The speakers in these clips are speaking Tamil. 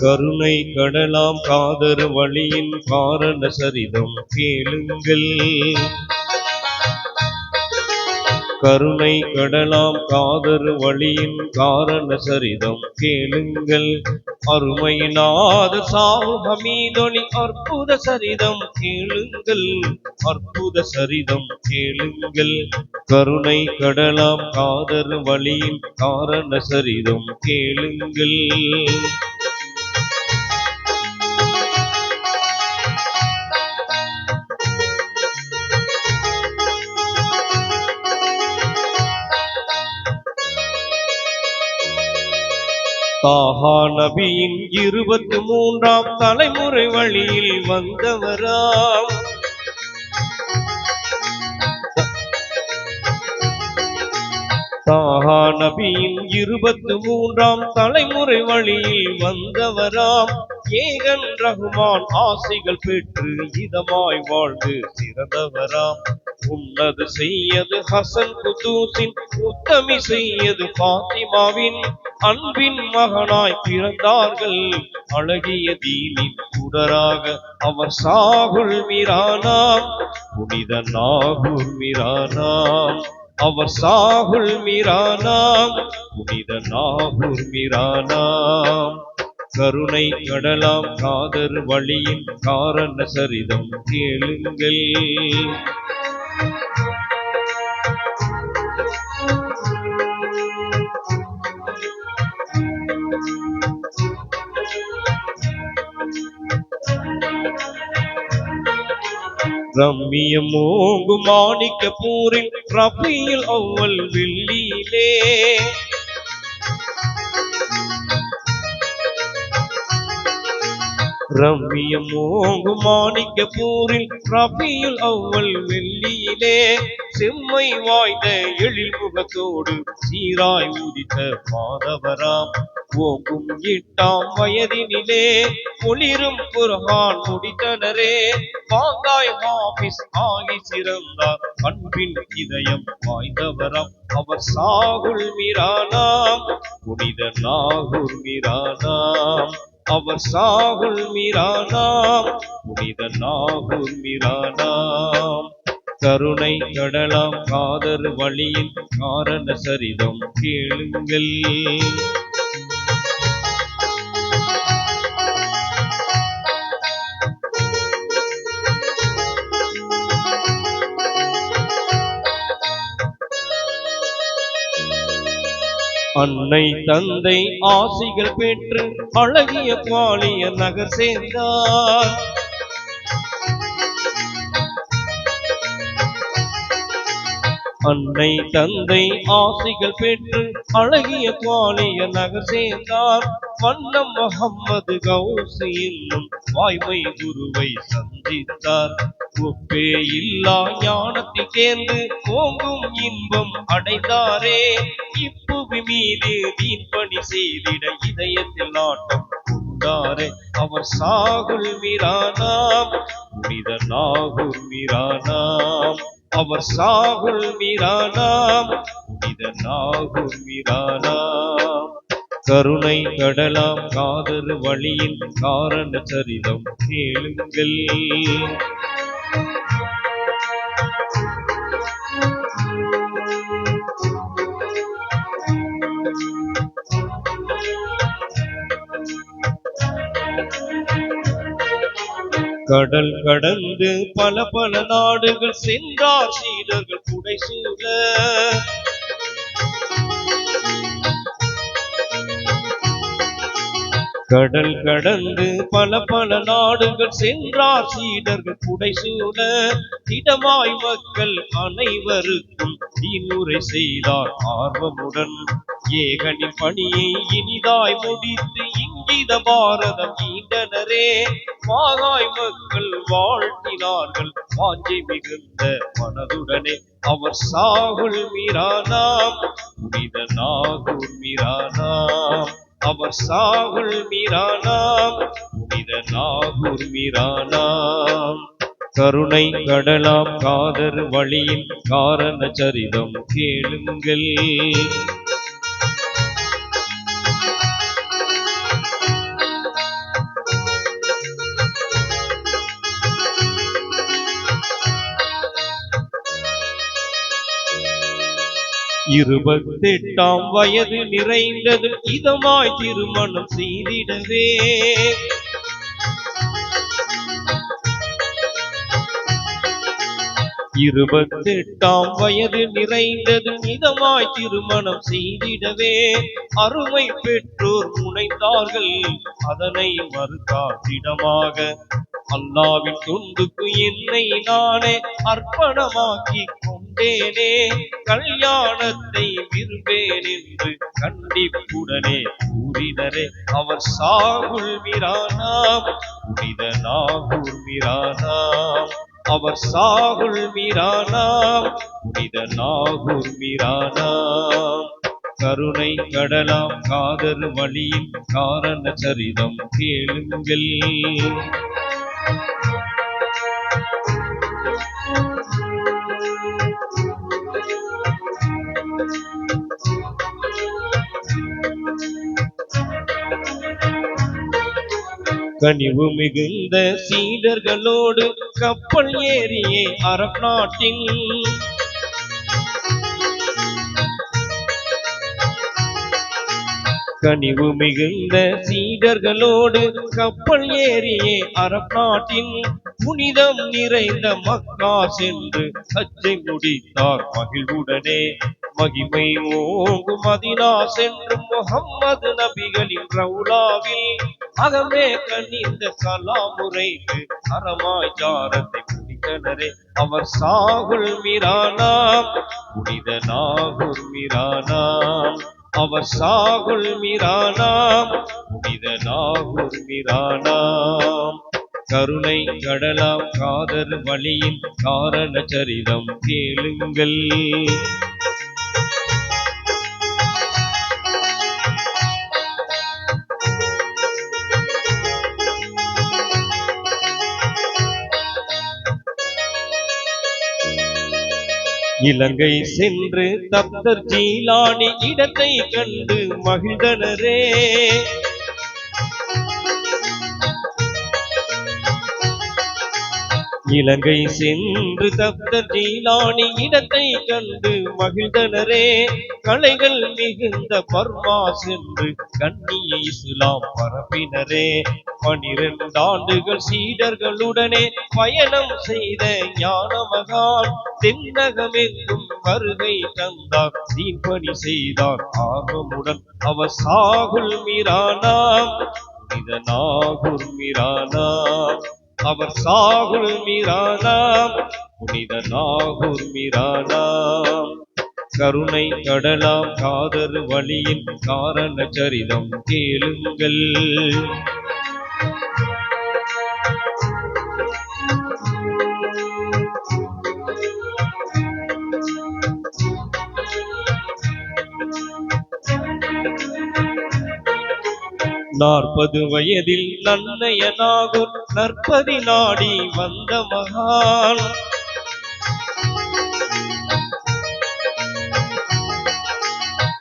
கருணை கடலாம் காதர் வழியின் காரண சரிதம் கேளுங்கள். கருணை கடலாம் காதர் வழியின் காரண சரிதம் கேளுங்கள். அருமையினாத நாத ஹமீதொலி அற்புத சரிதம் கேளுங்கள். அற்புத சரிதம் கேளுங்கள். கருணை கடலாம் காதர் வழியின் காரண சரிதம் கேளுங்கள். தாஹா நபியின் இருபத்தி மூன்றாம் தலைமுறை வழியில் வந்தவராம். தாஹா நபியின் இருபத்தி மூன்றாம் தலைமுறை வழியில் வந்தவராம். ஏகன் ரகுமான் ஆசைகள் பெற்று இதமாய் வாழ்ந்து சிறந்தவராம். உன்னது செய்யது ஹசன் குதூசின் உத்தமி செய்யது பாத்திமாவின் அன்பின் மகனாய் பிறந்தார்கள். அழகிய தீனின் குடராக அவர் சாகுல் மீரானாம். புனித நாகூர் மீரானாம். அவர் சாகுல் மீரானாம். புனித நாகூர் மீரானாம். கருணை கடலாம் காதர் வழியின் காரண சரிதம் கேளுங்கள். ரம்மியம் ஓங்கு மாணிக்க பூரில் ரபியில் அவ்வல் வெள்ளியிலே ரம்மியம் ஓங்கு மாணிக்க பூரில் ரபியில் அவ்வல் வெள்ளியிலே செம்மை வாய்ந்த எழில் முகத்தோடு சீராய் உதித்த மாதவராம். ஓங்கும் இட்டாம் வயதினிலே ஒளிரும் குர்ஹான் முடித்தனரே. வாங்காய் ஹாபிஸ் ஆகி சிறந்தார் அன்பின் இதயம் வாய்ந்தவரம். அவர் சாகுல் மீரானாம் புனித நாகூர் மீரானாம். அவர் சாகுல் மீரானாம் புனித நாகுர் மீரானாம். கருணை கடலாம் காதர் வழியின் காரண சரிதம் கேளுங்கள். அன்னை தந்தை ஆசிகள் பெற்று அழகிய பாலிய நகர் சேர்ந்தார். அன்னை தந்தை ஆசிகள் பெற்று அழகிய பாலிய நகர் சேர்ந்தார். வண்ணம் முகம்மது கௌசி என்னும் வாய்மை குருவை சந்தித்தார். ஒப்பே இல்லா ஞானத்தில் தேர்ந்து ஓங்கும் இன்பம் அடைந்தாரே. இப்புவி மீது தீர்ப்பணி செய்திட இதயத்தில் நாட்டம் கொண்டாரே அவர் சாகுல் மீரானாம் புனித நாகூர் மீரானாம். அவர் சாகுல் மீரானாம் புனித நாகுர் மீரானாம். கருணை கடலாம் காதல் வழியின் காரண சரிதம் கேளுங்கள். கடல் கடந்து பல பல நாடுகள் சென்றார் சீடர்கள் புடைசூழ. கடல் கடந்து பல பல நாடுகள் சென்றார் சீடர்கள் புடைசூழ திடமாய் மக்கள் அனைவருக்கும் தீனுரை செய்தார் ஆர்வமுடன். ஏகனின் பணியை இனிதாய் முடித்து இங்கித பாரதம் ஈண்டனரே. மாகாய் மக்கள் வாழ்த்தினார்கள் வாஞ்சை மிகுந்த மனதுடனே. அவர் சாகுல் மீரானாம் புனித நாகூர் மீரானாம். அவர் சாகுல் மீரானாம் புனித நாகூர் மீரானாம். கருணை கடலாம் காதர் வழியின் காரண சரிதம் கேளுங்கள். இருபத்தெட்டாம் வயது நிறைந்தது. இதமாய் திருமணம் செய்திடவே. இருபத்தெட்டாம் வயது நிறைந்தது. இதமாய் திருமணம் செய்திடவே. அருமை பெற்றோர் முனைந்தார்கள். அதனை மறுத்தாற்றிடமாக அல்லாவின் தொண்டுக்கு என்னை நானே அர்ப்பணமாக்கி கொண்டேனே கல்யாணத்தை விரும்பேன் என்று கண்டிப்புடனே கூறினரே அவர் சாகுல் மீரானாம் புனித நாகூர் மீரானாம். அவர் சாகுல் மீரானாம் புனித நாகூர் மீரானாம். கருணை கடலாம் காதல் வழியின் காரண சரிதம் கேளுங்கள். கனிவு மிகுந்த சீடர்களோடு கப்பல் ஏறியே அரப் நாட்டின் கனிவு மிகுந்த சீடர்களோடு கப்பல் ஏறியே அரப் நாட்டின் புனிதம் நிறைந்த மக்கா சென்று சச்சை முடித்தார் மகிழ்வுடனே. மகிமை ஓங்கு மதினா சென்று முகம்மது நபிகளின் ரவுலாவில் அகமே கண்ணிந்த கலாமுறைக்கு அறமாய் ஜாரத்தை அவர் சாகுல் மீரானாம் புனித நாகூர் மீரானாம். அவர் சாகுல் மீரானாம் புனித நாகூர் மீரானாம். கருணை கடலாம் காதர் வழியின் காரண சரிதம் கேளுங்கள். இலங்கை சென்று தப்தர் ஜீலானி இடத்தை கண்டு மகிழ்ந்தனரே. இலங்கை சென்று தப்தர் ஜீலானி இடத்தை கண்டு மகிழ்ந்தனரே. கலைகள் மிகுந்த பர்மா சென்று கண்ணிய இஸ்லாம் பரப்பினரே. பனிரெண்டு ஆண்டுகள் சீடர்களுடனே பயணம் செய்த ஞான மகான் தென்னகமெங்கும் வருகை தந்தார். தீன்பணி செய்தார். ஆர்வமுடன் அவர் சாகுல் மீரானா இதனாகுல் மீரானா அவர் சாகுல் மீரானாம். புனித நாகூர் மீரானாம். கருணை கடலாம் காதர் வழியின் காரண சரிதம் கேளுங்கள். நாற்பது வயதில் நன்னயனாகும். நற்பதி நாடி வந்த மகான்.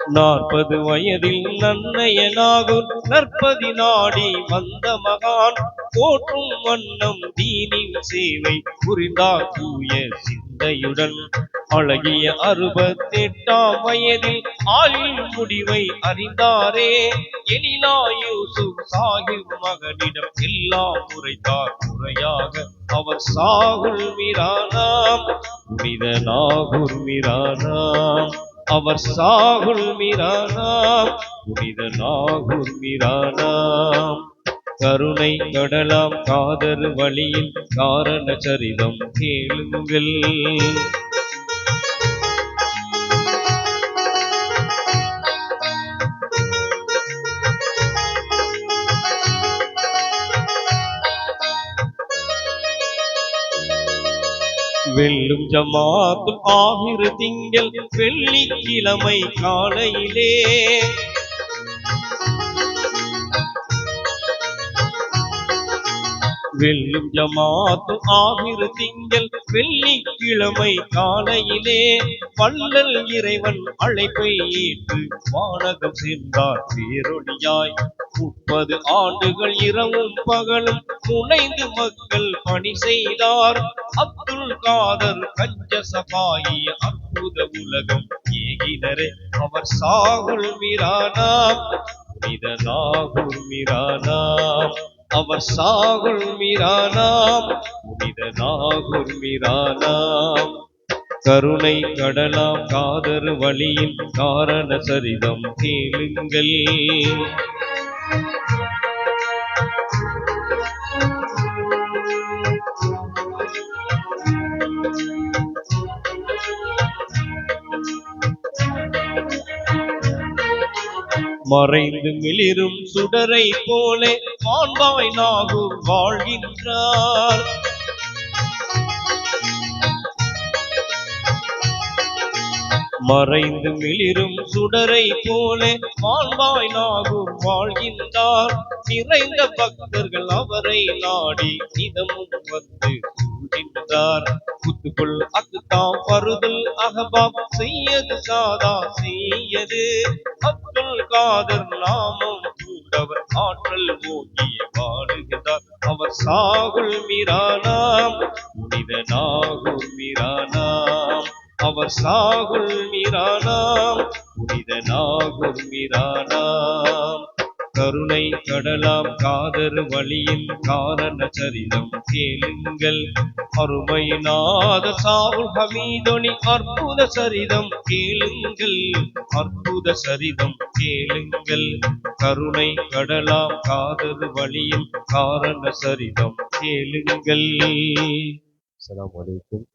நாற்பது வயதில் நன்னயனாகும். நற்பதி நாடி வந்த மகான். போற்றும் வண்ணம் தீனின் சேவை புரிந்தா தூய சிந்தையுடன். அழகிய அறுபத்தெட்டாம் வயதில் ஆயுள் முடிவை அறிந்தாரே. எனினா யூசுப் சாஹிப் மகனிடம் எல்லாம் உரைத்தார் முறையாக அவர் சாகுல் மீரானாம். புனித நாகூர் மீரானாம். அவர் சாகுல் மீரானாம். புனித நாகூர் மீரானாம். கருணை கடலாம் காதர் வழியில் காரண சரிதம் கேளுங்கள். வெல்லும் ஜமாத்து ஆகிரு திங்கள் வெள்ளிக்கிழமை காலையிலே வெல்லும் ஜமாத்து ஆகிரு திங்கள் வெள்ளிக்கிழமை காலையிலே வள்ளல் இறைவன் அழைப்பை ஏற்று வானகம் சென்றார் பேரொழியாய். முப்பது ஆண்டுகள் இரவும் பகலும் முனைந்து மக்கள் பணி செய்தார். அப்துல் காதர் கஞ்ச சபாயி அற்புத உலகம் ஏகினரே அவர் சாகுல் மீரானாம் புனித நாகூர் மீரானாம். அவர் சாகுல் மீரானாம் புனித நாகூர் மீரானாம். கருணை கடலாம் காதர் வழியின் காரண சரிதம் கேளுங்கள். மறைந்து மிளிரும் சுடரை போலே மாண்பாய் நாகூர் வாழ்கின்றார். மறைந்து மிளிரும் சுடரை போலே மாண்பாய் நாகூர் வாழ்கின்றார். நிறைந்த பக்தர்கள் அவரை நாடி இதமும் வந்து கூடுகின்றார். குத்துக்குள் அக்குத்தாம் பருதல் அகபாப் செய்யது சாதா செய்யது. அப்துல் காதர் நாமம் கூடவர். ஆற்றல் ஓங்கிய வாழுகிறார் அவர் சாகுல் மீரானாம். புனித நாகுல் மீரானாம். அவர் சாகுல் மீரானாம். புனித நாகுல் மீரானாம். கருணை கடலாம் காதர் வழியின் காரண சரிதம் கேளுங்கள். அருமை நாத சாவுல் ஹமீதொனி அற்புத சரிதம் கேளுங்கள். அற்புத சரிதம் கேளுங்கள். கருணை கடலாம் காதர் வழியின் காரண சரிதம் கேளுங்கள். அலாம் அலைக்கும்.